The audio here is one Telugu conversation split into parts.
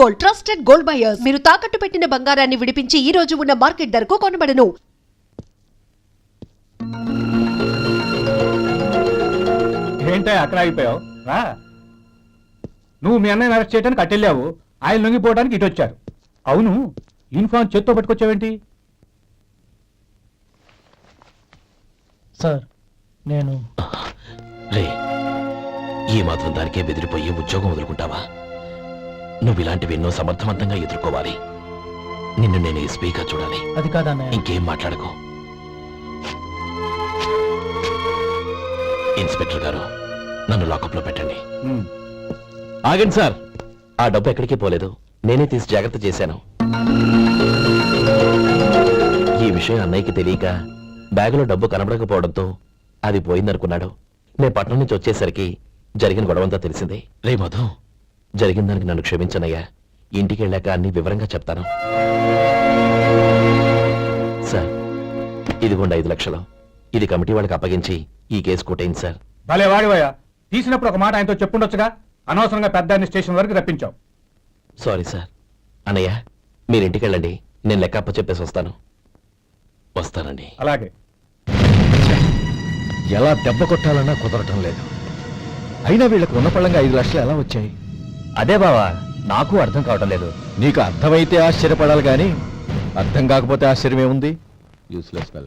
గోల్డ్ ట్రస్టెడ్ గోల్డ్ బయర్స్ మీరు తాకట్టు పెట్టిన బంగారాన్ని విడిపించి ఈ రోజు ఉన్న మార్కెట్ ధరకు కొనబడను. ఏంటో అక్కడ ఆగిపోయావు? రా. నువ్వు మీ అన్నయ్యని అరెస్ట్ చేయడానికి అట్టెళ్ళావు. ఆయన లొంగిపోవడానికి ఇటు వచ్చారు. అవును యూనిఫామ్ చేత్తో పట్టుకొచ్చావేంటి? సార్ నేను రే ఈ మాత్రం దానికే బెదిరిపోయి ఉద్యోగం వదులుకుంటావా? నువ్వు ఇలాంటివి ఎన్నో సమర్థవంతంగా ఎదుర్కోవాలి. నిన్ను నేను ఎస్పీగా చూడాలి. అది కాదన్నయ్య ఇంకేం మాట్లాడకు. ఇన్స్పెక్టర్ గారు నన్ను లాకప్లో పెట్టండి. ఆగండి సార్. ఆ డబ్బు ఎక్కడికి పోలేదు. నేనే తీసి జాగ్రత్త చేశాను. ఈ విషయం అన్నయ్యకి తెలియక బ్యాగులో డబ్బు కనబడకపోవడంతో అది పోయిందనుకున్నాడు. నేను పట్నం నుంచి వచ్చేసరికి జరిగిన గొడవంతా తెలిసిందే. రే మధు జరిగిన దానికి నన్ను క్షమించనయ్యా. ఇంటికి వెళ్ళాక అన్ని వివరంగా చెప్తాను. సార్ ఇదిగోండి ఐదు లక్షలు. ఇది కమిటీ వాళ్ళకి అప్పగించి ఈ కేసు కొట్టేయండి సార్. భలే వాడివయ్యా. తీసినప్పుడు ఒక మాట ఆయనతో చెప్పుండొచ్చుగా? అనవసరంగా పెద్ద స్టేషన్ వరకు రప్పించావు. Sorry sir. అన్నయ్య మీరు ఇంటికి వెళ్ళండి నేను లెక్కప్ప చెప్పేసి వస్తాను. వస్తానండి. అలాగే. ఎలా దెబ్బ కొట్టాలన్నా కుదరటం లేదు. అయినా వీళ్ళకు ఉన్న పళ్ళంగా ఐదు లక్షలు ఎలా వచ్చాయి? అదే బావా నాకు అర్థం కావటం లేదు. నీకు అర్థమైతే ఆశ్చర్యపడాలి కానీ అర్థం కాకపోతే ఆశ్చర్యమేముంది? యూస్లెస్ ఫెలో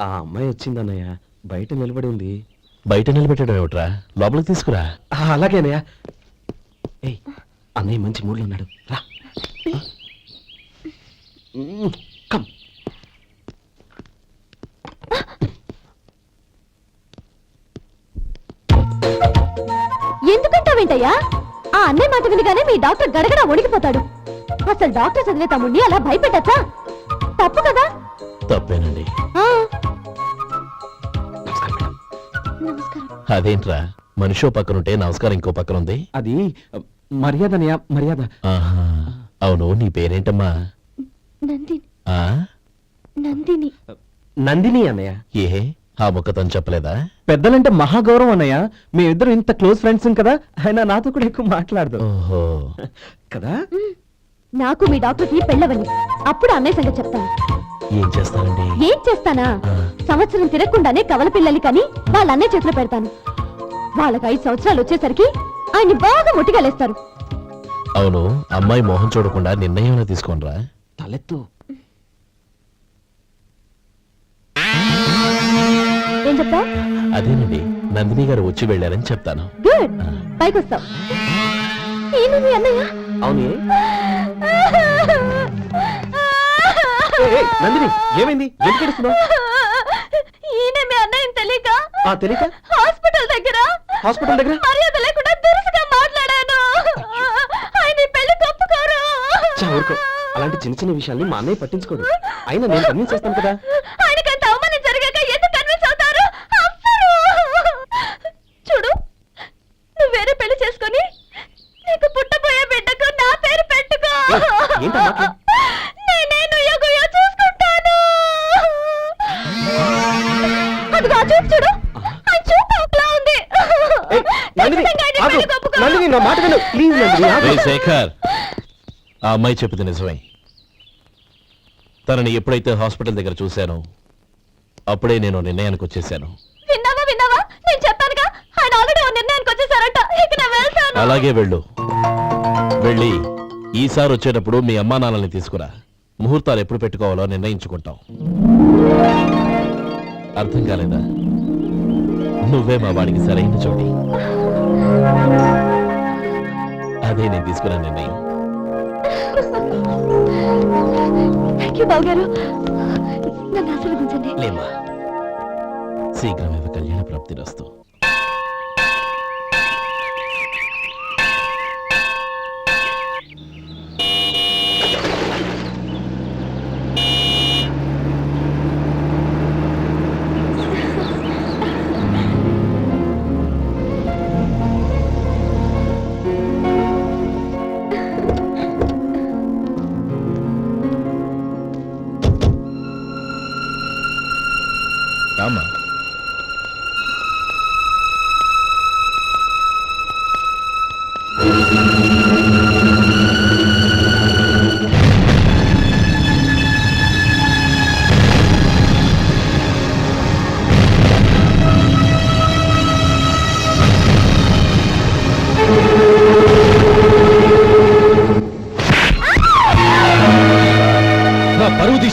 ఆ అమ్మాయి వచ్చింది అన్నయ్య బయట నిలబడి ఉంది బయట నిలబెట్టడం ఏమిట్రా? లోపలికి తీసుకురా. అలాగే అన్నయ్య. ఏయ్ అన్నయ్య మంచి మూడ్లో ఉన్నాడు. రా. మ్మ్, కమ్. ఎందుకంటావేంటయ్యా? ఆ అన్నయ్య మాట వినగానే మీ డాక్టర్ గడగడ వణికిపోతాడు అసలు డాక్టర్ చదివే తమ్ముడిని అలా భయపెట్టచ్చా? తప్పు కదా? తప్పేనండి. ఆ, అదేంట్రా? మనిషో పక్కనుంటే నమస్కారం ఇంకో పక్కన ఉంది అది మర్యాదనయ్య మర్యాద. ఆహా అవును నీ పేరేంటమ్మా? నందిని. ఆ? నందిని. నందిని అన్నయ్య. ఏ? ఆ ముక్కతను చెప్పలేదా? పెద్దలంటే మహాగౌరవం అన్నయ్య. మేమిద్దరం ఇంత క్లోజ్ ఫ్రెండ్స్ కదా ఆయన నాతో కూడా ఎక్కువ మాట్లాడదు. ఓహో. కదా? నాకు మీ డాక్టర్కి పెళ్ళవని. అప్పుడు అన్నయ్య సంగతి చెప్తాను. ఏం చేస్తానండి ఏం చేస్తానా. సంవత్సరం తిరగకుండానే కవల పిల్లల్ని కని వాళ్ళ అన్నయ్య చేతిలో పెడతాను. వాళ్ళకి ఐదు సంవత్సరాలు వచ్చేసరికి ఆయన్ని బాగా ముట్టిగలేస్తారు అవును అమ్మాయి మొహం చూడకుండా నిర్ణయం తీసుకోనరా తలెత్తు. ఏం చెప్తావు? అదేనండి నందిని గారు వచ్చి వెళ్ళారని చెప్తాను. గుడ్. పైకి వస్తావు అవును. నందిని ఏమైంది? ఎందుకు ఏడుస్తున్నావ్? ఈయన మీ అన్నయ్యని తెలియక ఆ తెలియక? హాస్పిటల్ దగ్గర హాస్పిటల్ దగ్గర? మర్యాద లేకుండా దురుసుగా మాట్లాడాను. ఆయన పెళ్ళి తప్పుకోరు. ఊరుకో. అలాంటి చిన్న చిన్న విషయాల్ని మా అన్నయ్య పట్టించుకోడు. అయినా నేను కన్విన్స్ చేస్తాను కదా. ఆయనకంత అవమానం జరిగాక ఎందుకు కన్విన్స్ అవుతారు. చూడు నువ్వు వేరే పెళ్ళి చేసుకొని నీకు పుట్టబోయే బిడ్డకు నా పేరు పెట్టుకో. నా మాట విను. ప్లీజ్. రే శేఖర్. ఆ అమ్మాయి చెప్పింది నిజమే. తనని ఎప్పుడైతే హాస్పిటల్ దగ్గర చూశానో అప్పుడే నేను నిర్ణయానికి వచ్చేసాను విన్నావా విన్నావా? నేను చెప్పానుగా ఆయన ఆల్రెడీ ఓ నిర్ణయానికి వచ్చేసారట ఇక నేను వెళ్తాను. అలాగే వెళ్ళు. వెళ్ళి ఈసారి వచ్చేటప్పుడు మీ అమ్మా నాన్నల్ని తీసుకురా. ముహూర్తాలు ఎప్పుడు పెట్టుకోవాలో నిర్ణయించుకుంటాం. అర్థం కాలేదా? నువ్వే మా వాడికి సరైన చోటి అదే నేను తీసుకున్న నిర్ణయం. థ్యాంక్ యూ బావగారు. నన్ను ఆశీర్వదించండి. లేమ్మా. శీఘ్రమేవ కళ్యాణ ప్రాప్తి రస్తు.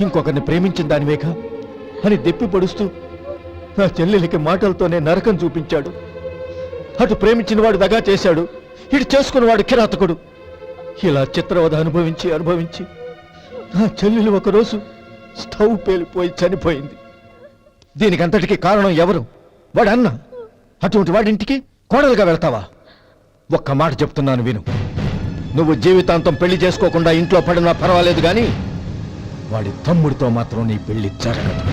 ఇంకొకరిని ప్రేమించిన దానివేక అని దెప్పిపడుస్తూ నా చెల్లెలికి మాటలతోనే నరకం చూపించాడు. అటు ప్రేమించిన వాడు దగా చేశాడు. ఇటు చేసుకున్నవాడు కిరాతకుడు. ఇలా చిత్రవద అనుభవించి అనుభవించి నా చెల్లెలు ఒకరోజు స్టవ్ పేలిపోయి చనిపోయింది. దీనికంతటికి కారణం ఎవరు? వాడు అన్న అటువంటి వాడింటికి కోడలుగా వెళ్తావా? ఒక్క మాట చెప్తున్నాను విను. నువ్వు జీవితాంతం పెళ్ళి చేసుకోకుండా ఇంట్లో పడినా పర్వాలేదు కానీ వాడి తమ్ముడితో మాత్రం నీ పెళ్ళి జరగదు.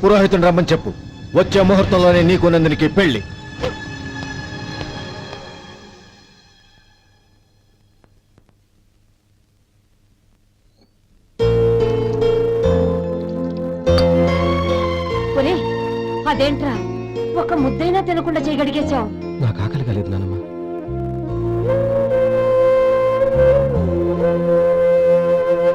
పురోహితుని రమ్మని చెప్పు. వచ్చే ముహూర్తంలోనే నీకు నందినికి పెళ్ళి. అదేంట్రా? ఒక ముద్దైనా తినకుండా చేయగడిగేశావు నాకు ఆకలి కాలేదు నానమ్మ.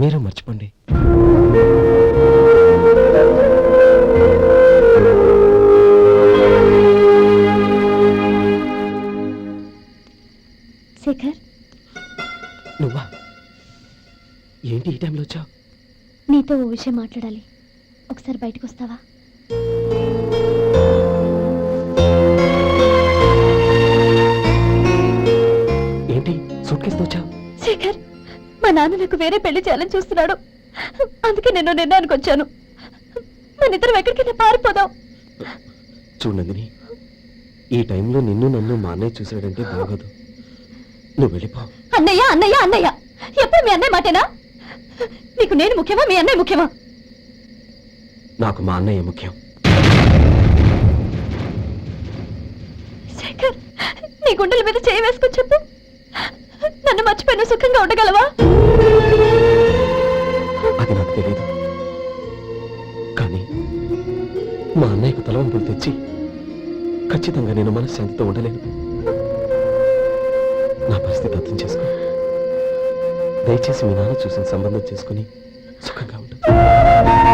మీరు మర్చిపోండి. శేఖర్? నువ్వా? ఏంటి ఈ టైంలో వచ్చావు? నీతో ఓ విషయం మాట్లాడాలి. ఒకసారి బయటకు వస్తావా? నాన్న నాకు వేరే పెళ్ళి చేయాలని చూస్తున్నాడు. అందుకే నేను నిర్ణయానికి వచ్చాను. మన ఇద్దరం ఎక్కడికైనా పారిపోదాం. చూడు నందిని ఈ టైంలో నిన్ను నన్ను మా అన్నయ్య చూశాడంటే బాగోదు. నువ్వు వెళ్ళిపో. అన్నయ్య అన్నయ్య అన్నయ్య ఎప్పుడు మీ అన్నయ్య మాటేనా? నీకు నేను ముఖ్యమా మీ అన్నయ్య ముఖ్యమా? నాకు మా అన్నయ్య ముఖ్యం. శేఖర్ నీ గుండెల మీద చేయి వేసుకొని చెప్పు. నన్ను మర్చిపోయిన సుఖంగా ఉండగలవా? అది నాకు తెలియదు కానీ మా అన్నయ్యకు తలవంపులు తెచ్చి ఖచ్చితంగా నేను మనశ్శాంతితో ఉండలేను. నా పరిస్థితి అర్థం చేసుకో. దయచేసి మీ నాన్న చూసిన సంబంధం చేసుకుని సుఖంగా ఉంటుంది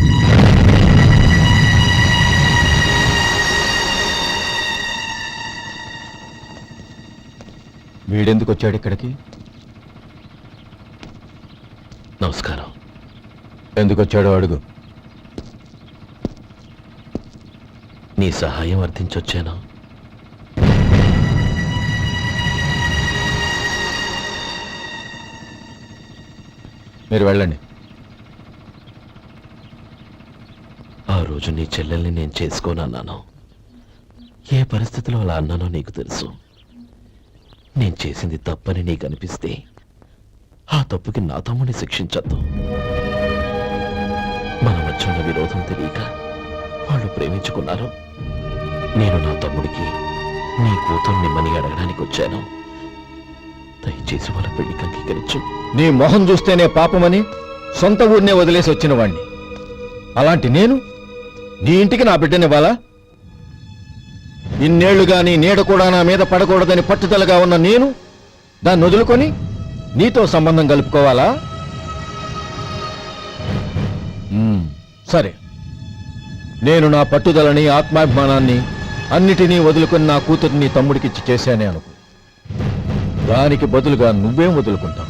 వీడెందుకు వచ్చాడు ఇక్కడికి? నమస్కారం. ఎందుకు వచ్చాడో అడుగు. నీ సహాయం అర్థించొచ్చాను మీరు వెళ్ళండి. ఆ రోజు నీ చెల్లెల్ని నేను చేసుకోనన్నాను. ఏ పరిస్థితిలో అలా అన్నానో నీకు తెలుసు. నేను చేసింది తప్పని నీకు అనిపిస్తే ఆ తప్పుకి నా తమ్ముని శిక్షించద్దు. మన మధ్య ఉన్న విరోధం తెలియక వాళ్ళు ప్రేమించుకున్నారు. నేను నా తమ్ముడికి నీ కూతుర్ని మని అడగడానికి వచ్చాను. దయచేసి వాళ్ళ పెళ్ళికి అంగీకరించు. నీ మొహం చూస్తేనే పాపమని సొంత ఊరినే వదిలేసి వచ్చిన వాణ్ణి. అలాంటి నేను నీ ఇంటికి నా బిడ్డనివ్వాలా? ఇన్నేళ్ళుగా నీ నీడ కూడా నా మీద పడకూడదని పట్టుదలగా ఉన్న నేను దాన్ని వదులుకొని నీతో సంబంధం కలుపుకోవాలా? సరే. నేను నా పట్టుదలని ఆత్మాభిమానాన్ని అన్నిటినీ వదులుకొని నా కూతుర్ని తమ్ముడికిచ్చి చేశానే అనుకో. దానికి బదులుగా నువ్వేం వదులుకుంటావు?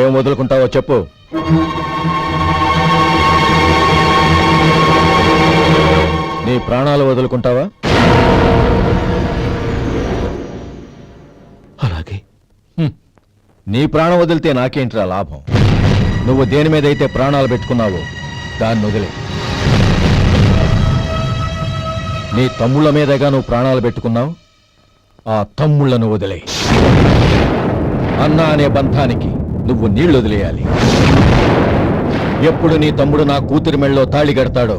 ఏం వదులుకుంటావో చెప్పు. నీ ప్రాణాలు వదులుకుంటావా? అలాగే. నీ ప్రాణం వదిలితే నాకేంట్రా లాభం? నువ్వు దేని మీద అయితే ప్రాణాలు పెట్టుకున్నావో దాన్ని వదిలే. నీ తమ్ముళ్ళ మీదగా నువ్వు ప్రాణాలు పెట్టుకున్నావు ఆ తమ్ముళ్ళను వదిలే. అన్న అనే బంధానికి నువ్వు నీళ్ళు వదిలేయాలి ఎప్పుడు నీ తమ్ముడు నా కూతురి మెళ్ళలో తాళి కడతాడో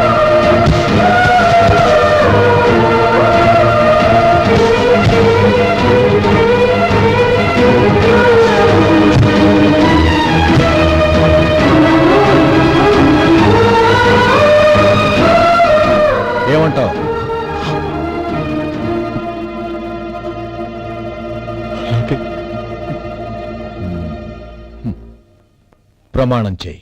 ప్రమాణం చేయి.